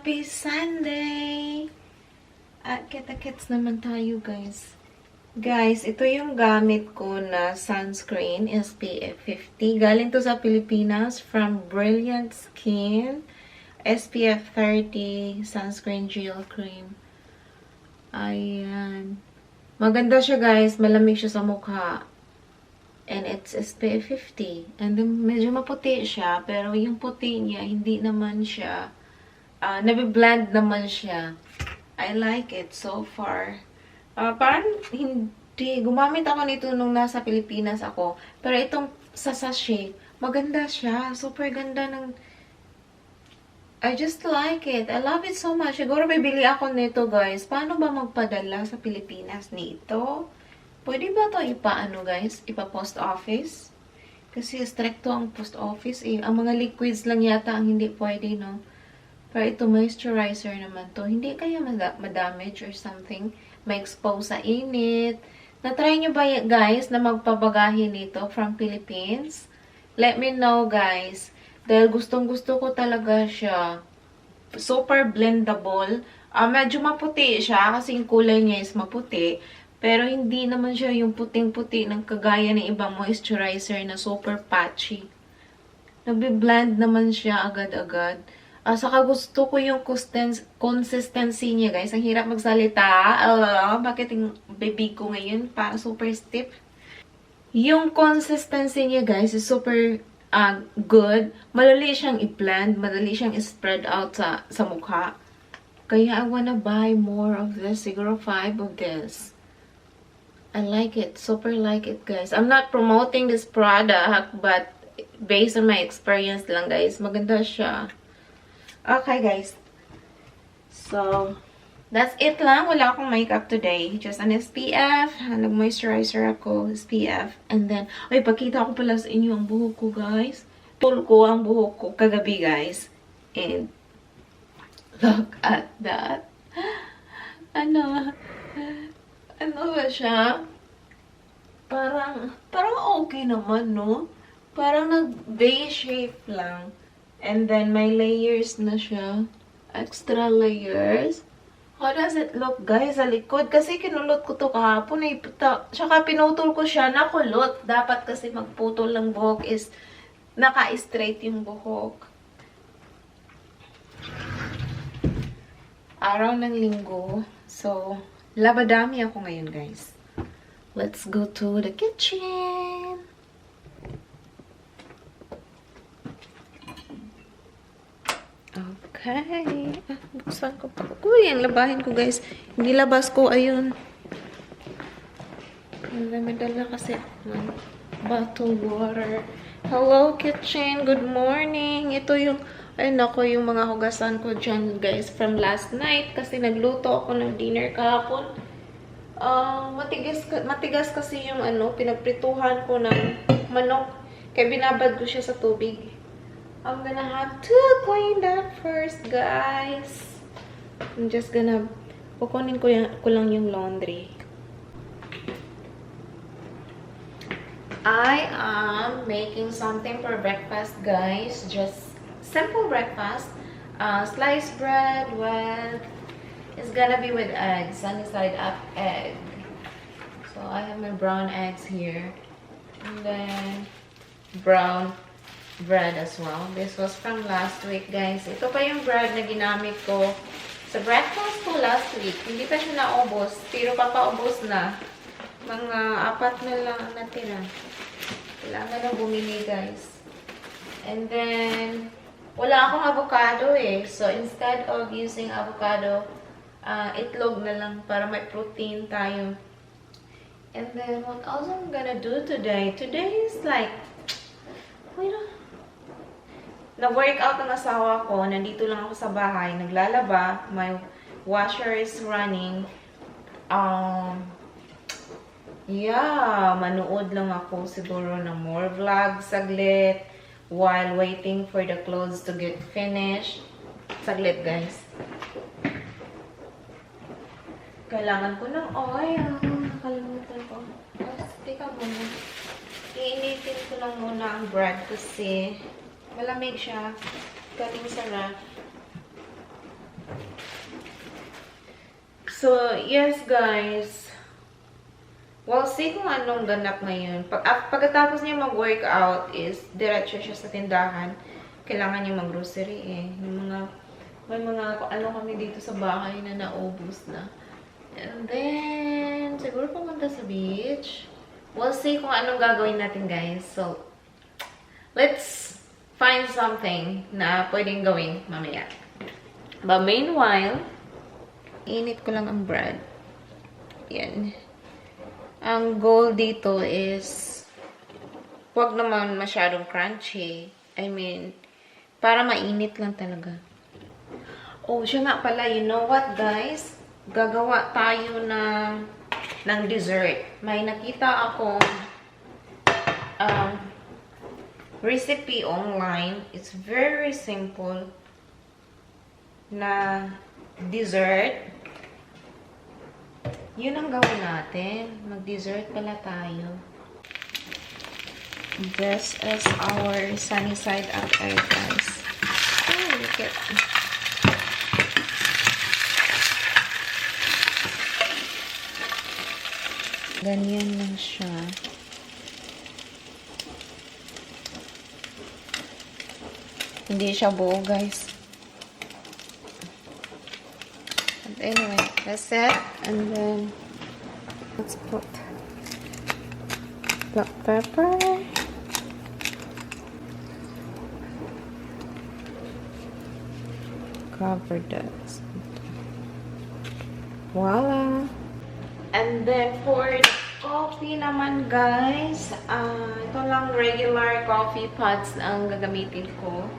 Happy Sunday! At kita-kits naman tayo, guys. Guys, ito yung gamit ko na sunscreen, SPF 50. Galing to sa Pilipinas from Brilliant Skin. SPF 30 sunscreen gel cream. Ayan. Maganda siya, guys. Malamig siya sa mukha. And it's SPF 50. And then, medyo maputi siya. Pero yung puti niya, hindi naman siya uh, nabiblend naman siya. I like it so far. Uh, parang hindi, gumamit ako nito nung nasa Pilipinas ako. Pero itong sa sachet, maganda siya. Super ganda ng... I just like it. I love it so much. Siguro bibili ako nito, guys. Paano ba magpadala sa Pilipinas nito? Pwede ba to ipaano, guys? Ipa-post office? Kasi stricto ang post office eh. Ang mga liquids lang yata ang hindi pwede, no? Pero ito, moisturizer naman to. Hindi kaya mada- madamage or something. Ma-expose sa init. Na-try nyo ba, guys, na magpabagahe nito from Philippines? Let me know, guys. Dahil gustong gusto ko talaga siya. Super blendable. Ah, medyo maputi siya kasi yung kulay niya is maputi. Pero hindi naman siya yung puting-puti ng kagaya ng ibang moisturizer na super patchy. Nagbe-blend naman siya agad-agad. Ah, saka gusto ko yung consistency niya, guys. Ang hirap magsalita. Ah, bakit yung baby ko ngayon para super stiff? Yung consistency niya, guys, is super ah, good. Madali siyang i-blend. Madali siyang i-spread out sa, sa mukha. Kaya I wanna buy more of this. Siguro five of this. I like it. Super like it, guys. I'm not promoting this product, but based on my experience lang, guys, maganda siya. Okay, guys. So, that's it lang. Wala akong makeup today. Just an SPF. Nag-moisturizer ako. SPF. And then, ay, pagkita ko pala sa inyo ang buhok ko, guys. Tul ko ang buhok ko kagabi, guys. And, look at that. Ano? Ano ba siya? Parang, parang okay naman, no? Parang nag-V shape lang. And then, may layers na siya. Extra layers. How does it look, guys, sa likod? Kasi kinulot ko to kahapon. Eh. Tsaka pinutol ko siya, nakulot. Dapat kasi magputol ng buhok is naka-straight yung buhok. Araw ng linggo. So, labadami ako ngayon, guys. Let's go to the kitchen. Okay. Ah, buksan ko pa. Uy, ang labahin ko, guys. Hindi labas ko, ayun. May dala kasi ng bottled water. Hello, kitchen. Good morning. Ito yung, ay nako, yung mga hugasan ko dyan, guys, from last night. Kasi nagluto ako ng dinner kahapon. Ah, matigas, matigas kasi yung ano, pinagprituhan ko ng manok. Kaya binabad ko siya sa tubig. I'm gonna have to clean that first, guys. I'm just gonna, kukunin ko, ko lang yung laundry. I am making something for breakfast, guys. Just simple breakfast. Uh, sliced bread with, it's gonna be with eggs, sunny side up egg. So I have my brown eggs here. And then, brown bread as well. This was from last week, guys. Ito pa yung bread na ginamit ko sa breakfast ko last week. Hindi pa siya naubos, pero papaubos na. Mga apat na lang ang natira. Kailangan na bumili, guys. And then, wala akong avocado eh. So, instead of using avocado, uh, itlog na lang para may protein tayo. And then, what else I'm gonna do today? Today is like, wait a na-workout ang asawa ko, nandito lang ako sa bahay, naglalaba, my washer is running. Um, yeah, manood lang ako siguro ng more vlogs saglit while waiting for the clothes to get finished. Saglit, guys. Kailangan ko ng oil. Nakalimutan ko. Oh, teka muna. Iinitin ko lang muna ang bread kasi malamig siya. Galing sa ref. So, yes guys. We'll see kung anong ganap ngayon. Pag, ah, pagkatapos niya mag-workout is diretso siya sa tindahan. Kailangan niya mag-grocery eh. Yung mga, may mga ano kami dito sa bahay na naubos na. And then, siguro pumunta sa beach. We'll see kung anong gagawin natin guys. So, let's find something na pwedeng gawin mamaya. But meanwhile, init ko lang ang bread. Yan. Ang goal dito is wag naman masyadong crunchy. I mean, para mainit lang talaga. Oh, siya nga pala, you know what guys? Gagawa tayo na ng dessert. May nakita akong um, recipe online. It's very simple na dessert. Yun ang gawin natin. Mag-dessert pala tayo. This is our sunny side up air, guys. Oh, look at Ganyan lang siya. Hindi siya buo, guys. But anyway, that's it. And then, let's put black pepper. Cover this. Voila! And then for the coffee naman guys, ah ito lang regular coffee pods ang gagamitin ko.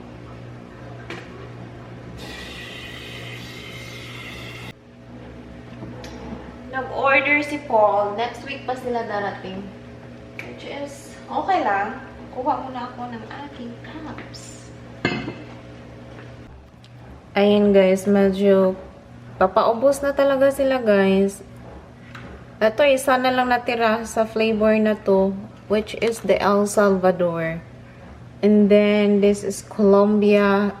Nag-order si Paul. Next week pa sila darating. Which is, okay lang. Kuha muna ako ng aking cups. Ayun guys, medyo papaubos na talaga sila guys. Ito, isa na lang natira sa flavor na to, which is the El Salvador. And then, this is Colombia,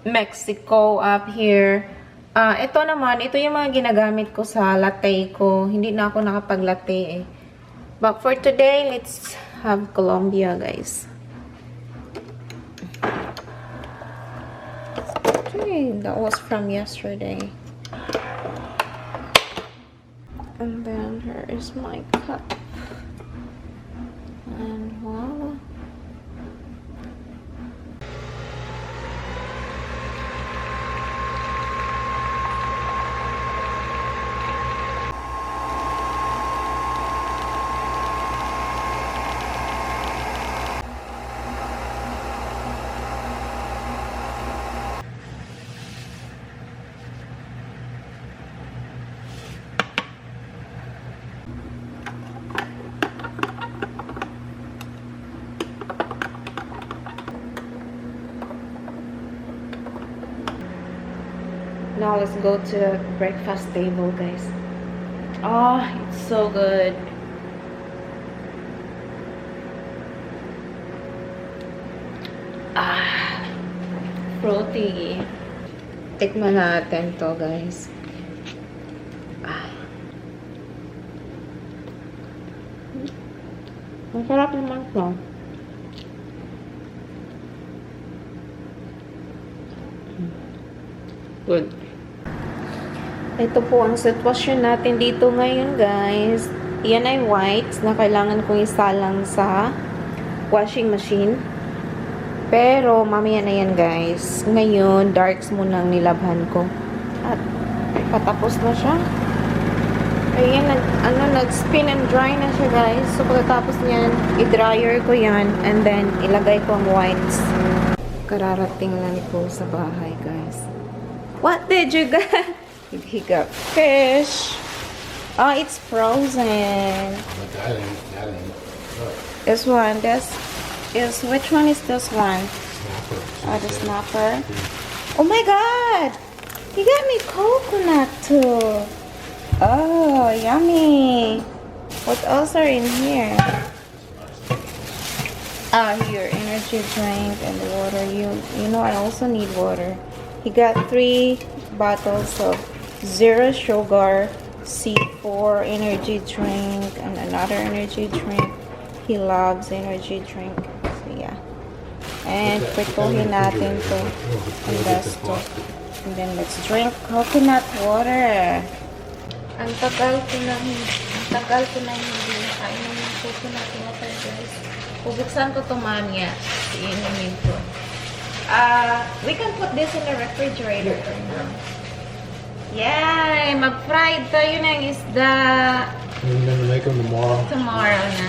Mexico up here. Ah, ito naman, ito yung mga ginagamit ko sa latte ko. Hindi na ako nakapag-latte eh. But for today, let's have Colombia, guys. Okay, that was from yesterday. And then here is my cup. And voila. Now let's go to the breakfast table, guys. Oh, it's so good. Ah, fruity. Tikman natin to, guys. Ah. Masarap naman to. Good. Ito po ang sitwasyon natin dito ngayon, guys. Yan ay whites na kailangan kong isalang sa washing machine. Pero, mamaya na yan, guys. Ngayon, darks muna ang nilabhan ko. At, patapos na siya. Ayan, nag, ano, nag-spin and dry na siya, guys. So, pagkatapos niyan, i-dryer ko yan. And then, ilagay ko ang whites. Kararating lang ko sa bahay, guys. What did you He got fish. Oh, it's frozen. But that ain't, that ain't, look, This one, this is, which one is this one? snapper. Oh, the snapper. Oh my god! He got me coconut too. Oh, yummy. What else are in here? Ah, here, energy drink and water. You, you know, I also need water. He got three bottles of zero sugar C4 energy drink and another energy drink. He loves energy drink. So yeah. And prituhin natin to ang resto. And then let's drink coconut water. Ang tagal ko na hindi, ang tagal ko na hindi nakain ng coconut water, guys. Bubuksan ko to mamaya. Iinumin ko. Ah, we can put this in the refrigerator for now. Yay! Mag-fried tayo ng isda I'm gonna make them tomorrow. tomorrow na.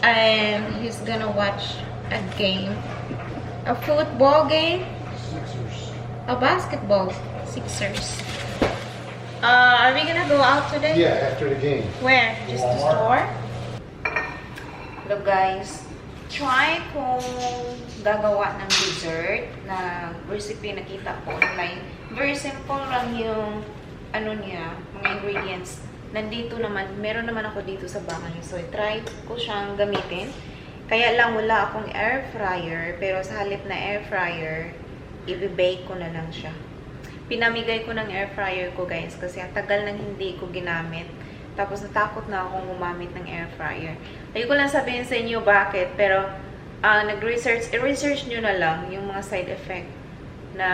And he's gonna watch a game. A football game. Sixers. A basketball. Sixers. Uh, are we gonna go out today? Yeah, after the game. Where? Just the Walmart. store? Look guys, try kong gagawa ng dessert na recipe na kita ko online. Very simple lang yung ano niya, mga ingredients. Nandito naman, meron naman ako dito sa bahay. So, try ko siyang gamitin. Kaya lang wala akong air fryer, pero sa halip na air fryer, i-bake ko na lang siya. Pinamigay ko ng air fryer ko guys kasi ang tagal nang hindi ko ginamit. Tapos natakot na akong gumamit ng air fryer. Ayoko lang sabihin sa inyo bakit, pero ah, nag-research, i-research nyo na lang yung mga side effect na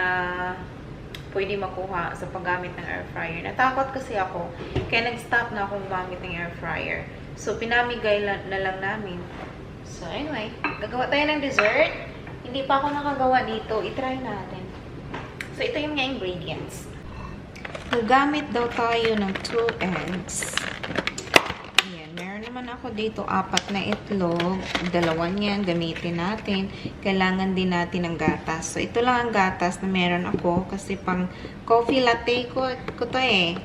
pwede makuha sa paggamit ng air fryer. Natakot kasi ako, kaya nag-stop na akong gumamit ng air fryer. So, pinamigay na lang namin. So, anyway, gagawa tayo ng dessert. Hindi pa ako nakagawa dito. I-try natin. So, ito yung mga ingredients. Gagamit daw tayo ng 2 eggs. Naman ako dito apat na itlog. Dalawa niyan, gamitin natin. Kailangan din natin ng gatas. So, ito lang ang gatas na meron ako kasi pang coffee latte ko, ko to eh.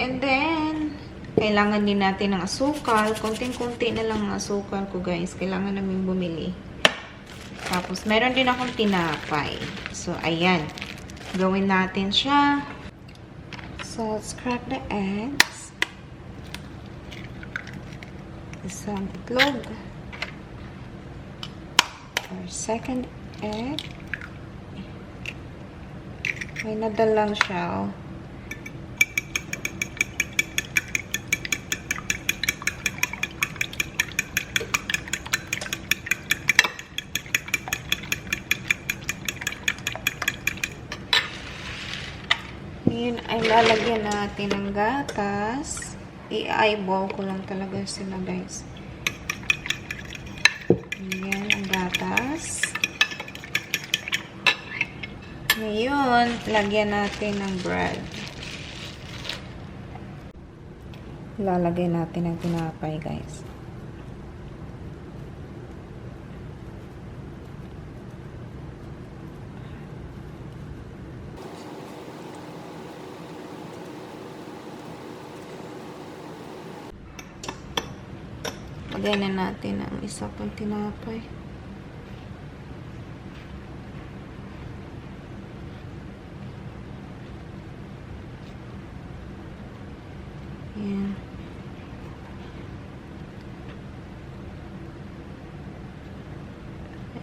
And then, kailangan din natin ng asukal. Konting-konti na lang ang asukal ko guys. Kailangan namin bumili. Tapos, meron din akong tinapay. So, ayan. Gawin natin siya. So, let's crack the eggs. Isang itlog. Our second egg. May nadalang siya, oh. Ngayon ay lalagyan natin ng gatas. I-eyeball ko lang talaga sila guys. Ayan ang gatas. Ngayon, lagyan natin ng bread. Lalagyan natin ng tinapay guys. Lagay na natin ang isa pang tinapay. Ayan.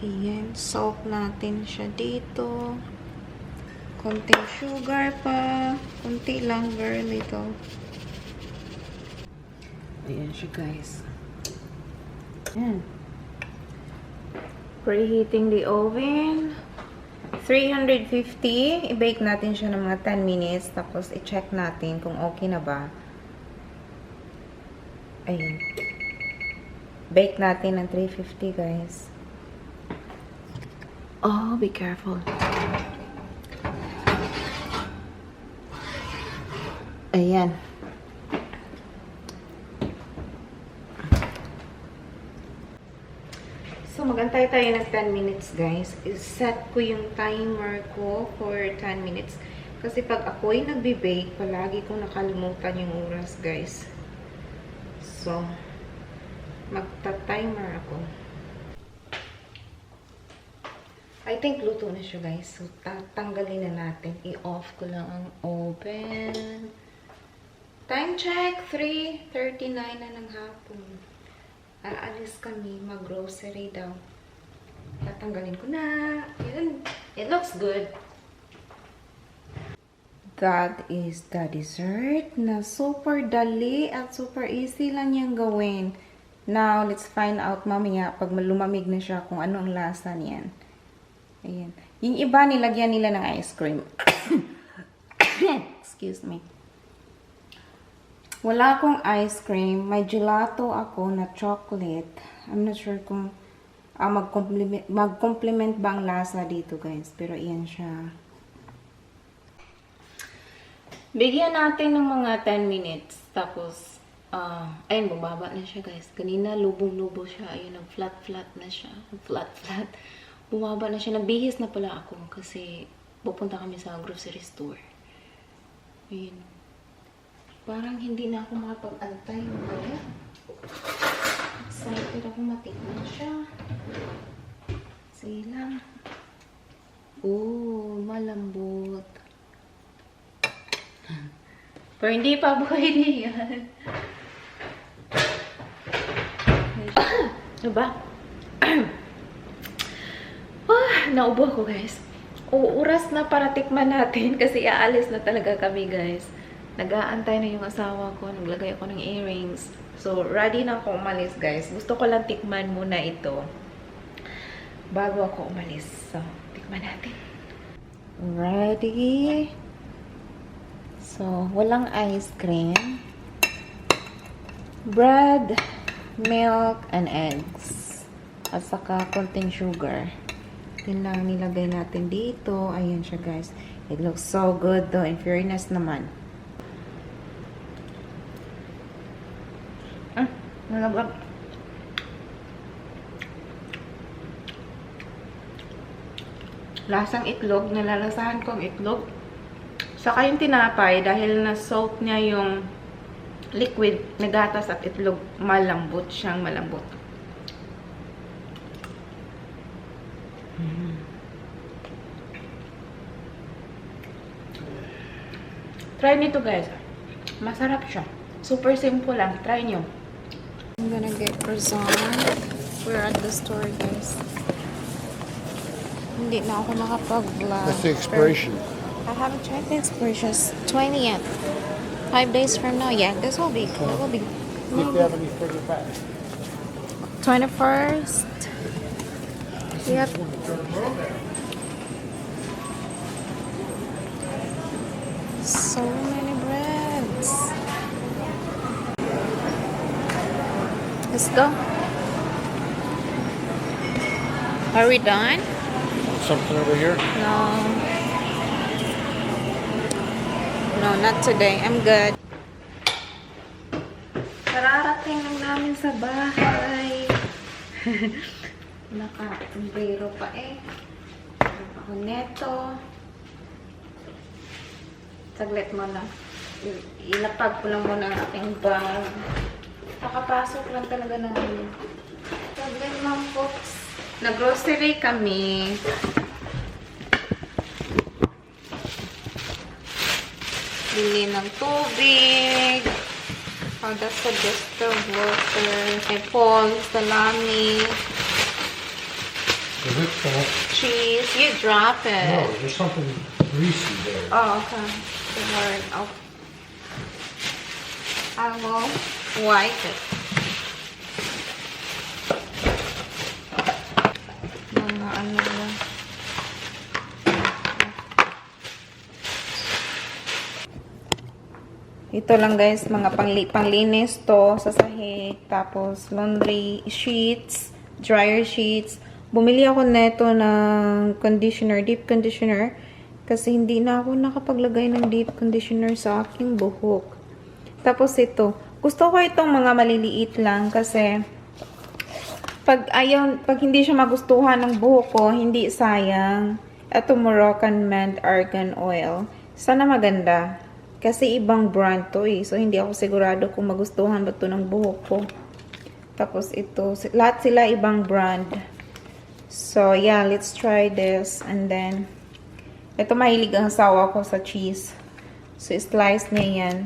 Ayan. Salt natin siya dito. Konting sugar pa. Konti lang, very little. Ayan siya, guys. Ayan. Preheating the oven. 350. I-bake natin siya ng mga 10 minutes. Tapos, i-check natin kung okay na ba. Ayun. Bake natin ng 350, guys. Oh, be careful. Ayan. Magantay tayo ng 10 minutes, guys. I-set ko yung timer ko for 10 minutes. Kasi pag ako'y nagbe-bake, palagi kong nakalimutan yung oras, guys. So, magta-timer ako. I think luto na siya, guys. So, tatanggalin na natin. I-off ko lang ang oven. Time check, 3.39 na ng hapon. Aalis kami, mag-grocery daw. Tatanggalin ko na. Yun. It looks good. that is the dessert na super dali at super easy lang niyang gawin. Now, let's find out mamaya pag lumamig na siya kung ano ang lasa niyan. Ayan. Yung iba, nilagyan nila ng ice cream. Excuse me. Wala akong ice cream. May gelato ako na chocolate. I'm not sure kung ah, mag-complement, mag-complement ba ang lasa dito, guys. Pero iyan siya. Bigyan natin ng mga 10 minutes. Tapos, ah, ayun, bumaba na siya, guys. Kanina, lubong-lubo siya. Ayun, nag-flat-flat na siya. Flat-flat. Bumaba na siya. Nagbihis na pala ako kasi pupunta kami sa grocery store. Ayun. Parang hindi na ako makapag-antay. Kaya, excited ako matikman siya. Sige lang. Oh, malambot. Pero hindi pa pwede yan. Ano ba? ah, naubo ako guys. O, oras na para tikman natin kasi aalis na talaga kami guys. Nag-aantay na yung asawa ko. Naglagay ako ng earrings. So, ready na ako umalis guys. Gusto ko lang tikman muna ito bago ako umalis. So, tikman natin. Ready? So, walang ice cream. Bread, milk, and eggs. At saka konting sugar. Yun lang nilagay natin dito. Ayan siya guys. It looks so good though. In fairness naman. Ah, malabag. Lasang itlog. Nalalasahan ko ang itlog. Saka yung tinapay, dahil na-soak niya yung liquid gatas at itlog, malambot siyang malambot. Mm. Try nito guys. Masarap siya. Super simple lang. Try nyo. I'm gonna get croissant. We're at the store guys. Hindi na ako nakapag-vlog. What's the expiration? I haven't checked the expirations. 20th. Five days from now. Yeah, this will be. That will be. If you have any further back. 21st. Yep. So Let's go. Are we done? Something over here? No. No, not today. I'm good. Kararating lang namin sa bahay. Naka-umbero pa eh. Ako neto. Saglit mo na. I- Ilapag ko lang muna ang ating bag. Nakapasok lang talaga namin. Saglit ma'am folks. Nag-grocery kami. Bili ng tubig. Oh, that's the distilled water. Apple, salami, Is it full? cheese. You drop No, it. there's something greasy there. Oh, okay. Don't worry. I'll, I will it. Mga ano lang. Ito lang guys, mga pangli panglinis to sa sahig. Tapos laundry sheets, dryer sheets. Bumili ako neto ng conditioner, deep conditioner. Kasi hindi na ako nakapaglagay ng deep conditioner sa aking buhok. Tapos ito, gusto ko itong mga maliliit lang kasi pag ayaw, pag hindi siya magustuhan ng buhok ko, hindi sayang. Ito Moroccan Mend Argan Oil. Sana maganda. Kasi ibang brand to eh. So, hindi ako sigurado kung magustuhan ba to ng buhok ko. Tapos ito, lahat sila ibang brand. So, yeah, let's try this. And then, ito mahilig ang sawa ko sa cheese. So, slice niya yan.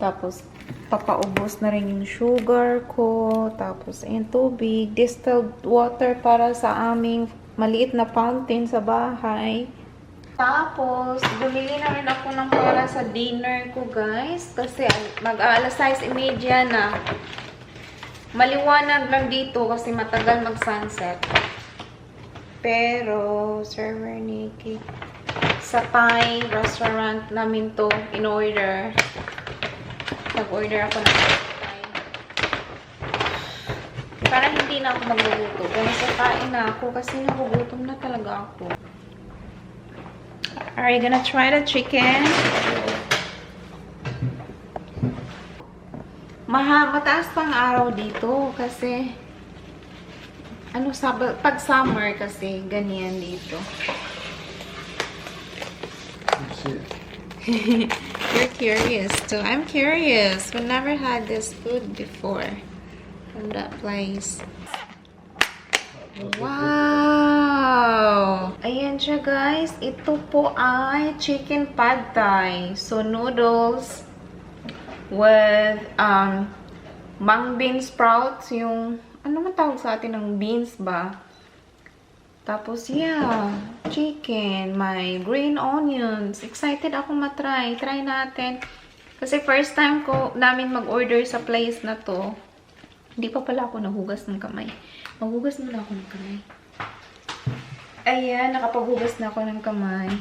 Tapos, papaubos na rin yung sugar ko. Tapos, ayan, tubig. Distilled water para sa aming maliit na fountain sa bahay. Tapos, bumili na rin ako ng para sa dinner ko, guys. Kasi mag-aalas 6.30 na. Maliwanag lang dito kasi matagal mag-sunset. Pero, server Nikki, sa Thai restaurant namin to in-order. Nag-order ako ng Thai. Para hindi na ako magluluto. Sa kain na ako kasi nagugutom na talaga ako. Are you gonna try the chicken? Maha, mataas pang araw dito kasi ano sab pag summer kasi ganyan dito. Let's see. You're curious too. I'm curious. We never had this food before from that place. Wow! Ayan siya guys. Ito po ay chicken pad thai. So noodles with um mung bean sprouts. Yung ano man tawag sa atin ng beans ba? Tapos, yeah, chicken, may green onions. Excited ako matry. Try natin. Kasi first time ko namin mag-order sa place na to. Hindi pa pala ako nahugas ng kamay. Maghugas muna ako ng kamay. Ayan, nakapaghugas na ako ng kamay.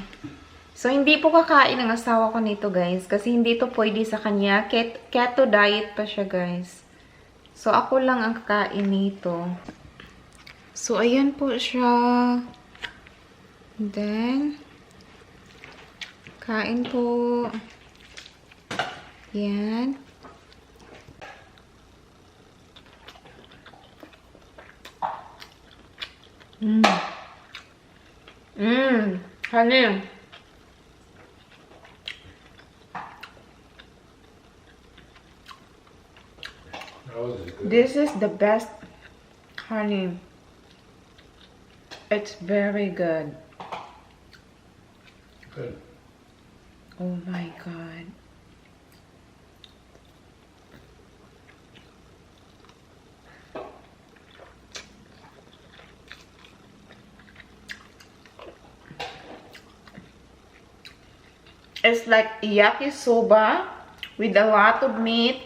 So, hindi po kakain ng asawa ko nito, guys. Kasi hindi to pwede sa kanya. Ket keto diet pa siya, guys. So, ako lang ang kakain nito. So, ayan po siya. Then, kain po. Yan. Mmm. Mmm. Honey. This is good. This is the best honey. It's very good. Good. Oh my god. It's like yakisoba with a lot of meat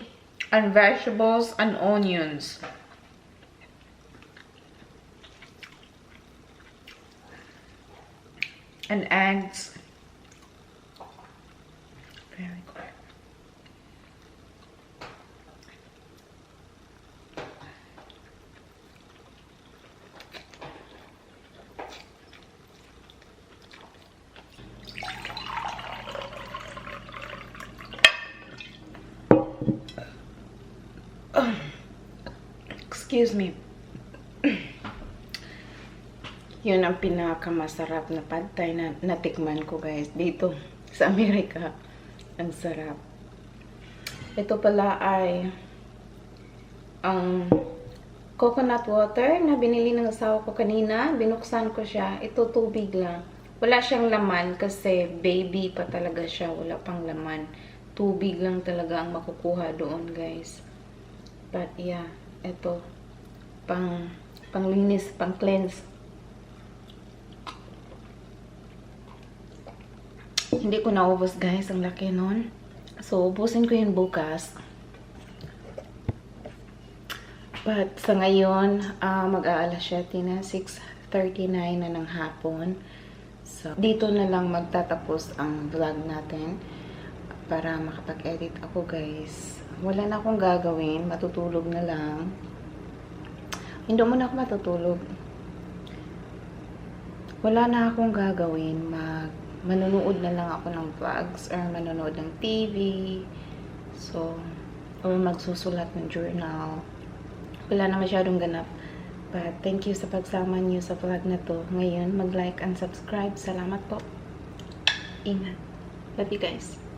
and vegetables and onions. And eggs. Very. Excuse me. Yun ang pinakamasarap na pad thai na natikman ko guys dito sa Amerika. Ang sarap. Ito pala ay ang coconut water na binili ng asawa ko kanina. Binuksan ko siya. Ito tubig lang. Wala siyang laman kasi baby pa talaga siya. Wala pang laman. Tubig lang talaga ang makukuha doon guys. But yeah, ito pang panglinis, pang cleanse. Hindi ko naubos guys, ang laki nun. So, ubusin ko yun bukas. But sa ngayon, ah, mag-aalas 7 na, 6.39 na ng hapon. So, dito na lang magtatapos ang vlog natin para makapag-edit ako guys. Wala na akong gagawin, matutulog na lang. Hindi muna ako matutulog. Wala na akong gagawin, mag manonood na lang ako ng vlogs or manonood ng TV. So, or magsusulat ng journal. Wala na masyadong ganap. But thank you sa pagsama niyo sa vlog na to. Ngayon, mag-like and subscribe. Salamat po. Ingat. Love you guys.